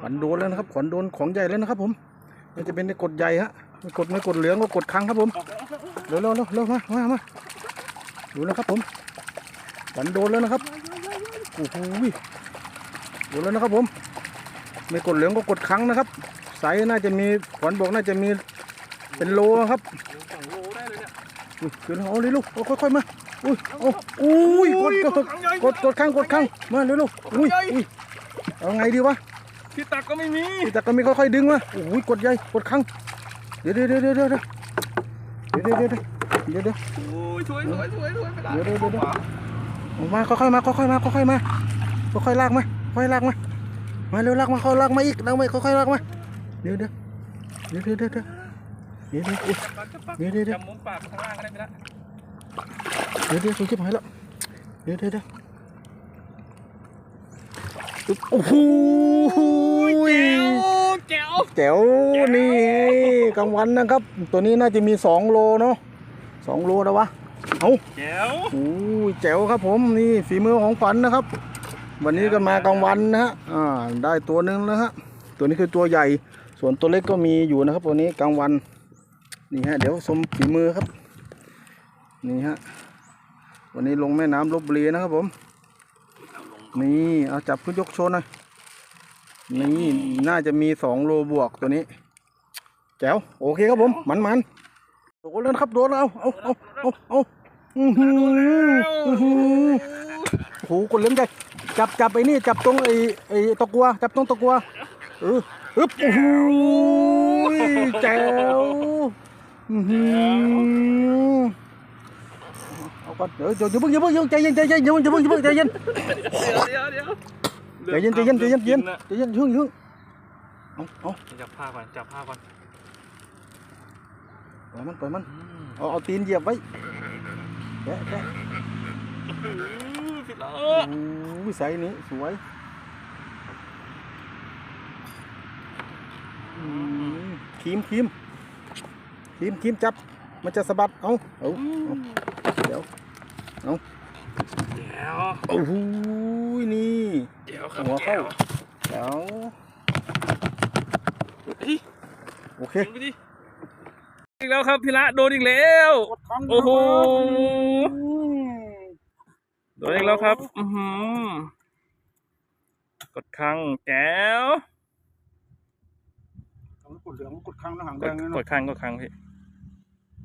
ขวัญโดนแล้วนะครับขวัญโดนของใหญ่แล้วนะครับผมมันจะเป็นในกดใหญ่ฮะไม่กดไม่กดเหลืองก็กดครั้งครับผมเร็วเร็วเร็วเร็วมามามาดูนะครับผมขวัญโดนแล้วนะครับโอ้โหโดนแล้วนะครับผม ไม่กดเหลืองก็กดครั้งนะครับไซส์น่าจะมีขวัญบอกน่าจะมีเป็นโลครับองโลได้เลยเนี่ยอุ้ยเดี๋ยวเอาเลยลูกเอาค่อยๆมาอุ้ยเอาอุ้ยกดกดกดกดครั้งกดครั้งมาเร็วลูกอุ้ยอุ้ยเอาไงดีวะ ที่ตักก็ไม่มีพี่แต่ก็มีค่อยๆดึงมาโอ้ยกดใหญ่กดครั้งเดี๋ยวเดี๋ยวเดี๋ยวเดี๋ยวเดี๋ยวเดี๋ยวเดี๋ยวเดี๋ยวเดี๋ยวเดี๋ยวโอ้ยช่วยช่วยช่วยช่วยไม่ได้เดี๋ยวเดี๋ยวเดี๋ยวเดี๋ยวออกมาค่อยๆมาค่อยๆมาค่อยๆมาค่อยๆลากมาค่อยๆลากมามาเร็วลากมาค่อยๆลากมาอีกลากมาอีกค่อยๆลากมาเดี๋ยวเดี๋ยวเดี๋ยวเดี๋ยวเดี๋ยวเดี๋ยวเดี๋ยวเดี๋ยวอุ๊ยปักจะปักเดี๋ยวเดี๋ยวเดี๋ยวจำมุมปากข้างล่างก็ได้ไปละเดี๋ยวเดี๋ยวคุณชิบหายแล้วเดี๋ยวเดี๋ยวเดี๋ยวอึ๊บ โอ้โหแจ๋วแจ๋วนี่กลางวันนะครับ ตัวนี้น่าจะมีสองโลเนาะสองโลแล้ววะเอาแจ๋วโอ้ยแจ๋วครับผมนี่ฝีมือของฝันนะครับ วันนี้ก็มากลางวันนะฮะอ่าได้ตัวหนึ่งแล้วฮะตัวนี้คือตัวใหญ่ ส่วนตัวเล็กก็มีอยู่นะครับ ตัวนี้กลางวันนี่ฮะเดี๋ยวชมฝีมือครับ นี่ฮะวันนี้ลงแม่น้ำลบบุรีนะครับผม นี่เอาจับขึ้นยกโชว์หน่อยนี่น่าจะมีสองโลบวกตัวนี้ แจ๋วโอเคครับผมมันมันๆโดนแล้วนครับโดนแล้วเอาเอาเอาเอาเอาอื้อหืออือหือโอ้โหกดเลี้ยงใจจับจับไอ้นี่จับตรงไอ้ไอ้ตะกัว จับตรงตะกัวเอออึ๊บโอ้โหแจ๋วอือหือ ก่อนเดี๋ยวเดี๋ยวอย่าเพิ่งอย่าเพิ่งอย่าเพิ่งใจเย็นใจเย็นอย่าเพิ่งอย่าเพิ่งอย่าเพิ่งใจเย็นเดี๋ยวเดี๋ยวเดี๋ยวใจเย็นใจเย็นใจเย็นใจเย็นใจเย็นอย่าเพิ่งอย่าเพิ่งเอาเอาจับผ้าก่อนจับผ้าก่อนปล่อยมันปล่อยมันเอาเอาตีนเหยียบไว้แกะแกะผิดแล้วโอ้ยใสนี้สวยคีมคีมคีมคีมจับมันจะสะบัดเอาเอาเอาเดี๋ยวแจ๋วโอ้โหนี่แจ๋วครับหัวเข้าแจ๋วเดี๋ยวไปดิโอเคยิงไปดิอีกแล้วครับพี่ละโดนอีกแล้วโอ้โหโดนอีกแล้วครับอือหือกดครั้งแจ๋วกดเหลืองกดข้างหน้าหางกแดดงเลยกนะดครั้งกดครั้งพี่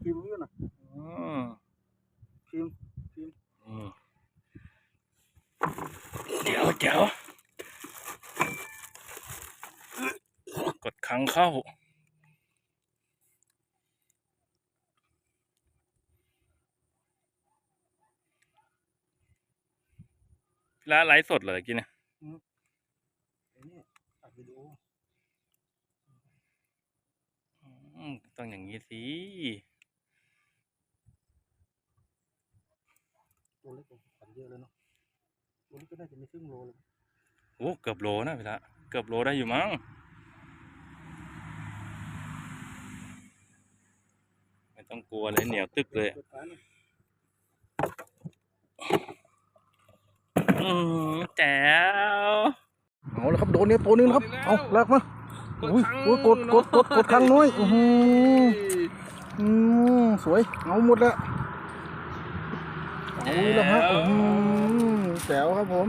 ครีมนี่นะอืมค รีมอืมแจ๋วแจ๋วกดครั้งเข้า แล้วไลฟ์สดเลยกินเนี่ยนี่ตัดวิดีโออืมต้องอย่างนี้สิ ตัว เล็กกว่าขันเยอะเลยเนาะตัวนี้ก็น่าจะมีครึ่งโลเลยโอ้เกือบโลนะพี่ละเกือบโลได้อยู่มั้งไม่ต้องกลัวเลยเหนียวตึกเลยอืมแจ๋วเอาละครับโดนเนี่ยตัวนึงนะครับเอาลากมาอุ้ยอุ้ยกดกดกดกดครั้งน้อยอื้อหืออืมสวยเอาหมดละ เอาละฮะอื้อหือแจ๋วครับผม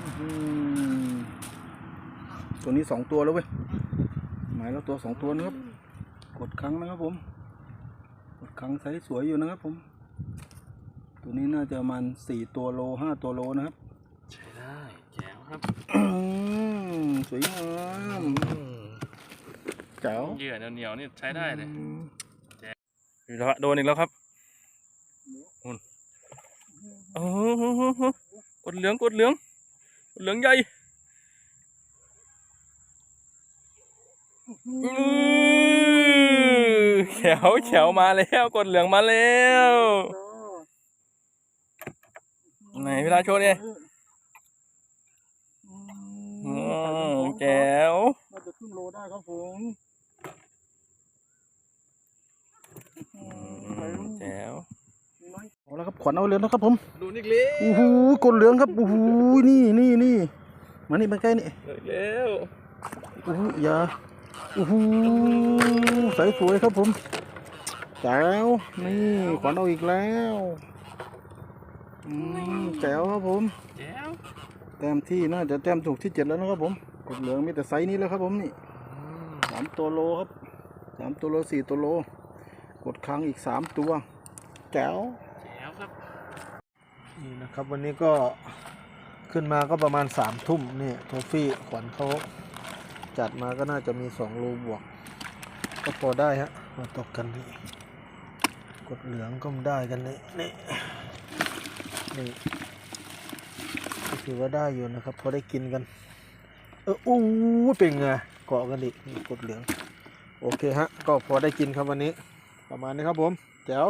อื้อหือตัวนี้สองตัวแล้วเว้ยหมายแล้วตัวสองตัวนะครับ กดครั้งนะครับผม กดครั้งไซส์สวยอยู่นะครับผม ตัวนี้น่าจะประมาณสี่ตัวโลห้าตัวโลนะครับ ใช้ได้แจ๋วครับอืมสวยงามแจ๋วเหยื่อเหนียวๆนี่ใช้ได้เลยอืมอีกแล้วโดนอีกแล้วครับหุ่นโอ้โห กดเหลืองกดเหลืองกดเหลืองใหญ่อื้อแขวแขวมาแล้วกดเหลืองมาแล้วไหนพี่ราโชว์ดิอืมแจ๋วน่าจะครึ่งโลได้ครับผมอืมแจ๋ว เอาละครับขวัญเอาเหลืองนะครับผมดูนิกเล็โอ้โหกดเหลืองครับโอ้โหนี่นี่นี่มานี่มาใกล้นี่เฮ้ยแล้วโอ้โหอย่าโอ้โหใสสวยครับผมแจ๋วนี่ขวัญเอาอีกแล้วอืมแจ๋วครับผมแจ๋วแต้มที่น่าจะแต้มถูกที่เจ็ดแล้วนะครับผมกดเหลืองมีแต่ไซส์นี้แล้วครับผมนี่สามตัวโลครับสามตัวโลสี่ตัวโล กดค้างอีกสามตัวแจ๋วแจ๋วครับ นี่นะครับวันนี้ก็ขึ้นมาก็ประมาณสามทุ่มนี่โทฟี่ขวัญเขาจัดมาก็น่าจะมีสองโลบวก ก็พอได้ฮะมาตกกันนี่กดเหลืองก็ได้กันนี่นี่นี่ก็ถือว่าได้อยู่นะครับพอได้กินกัน เอออู้เป็นไงเกาะกันอีกนี่กดเหลือง โอเคฮะ ก็พอได้กินครับวันนี้ ประมาณนี้ครับผมแจ๋ว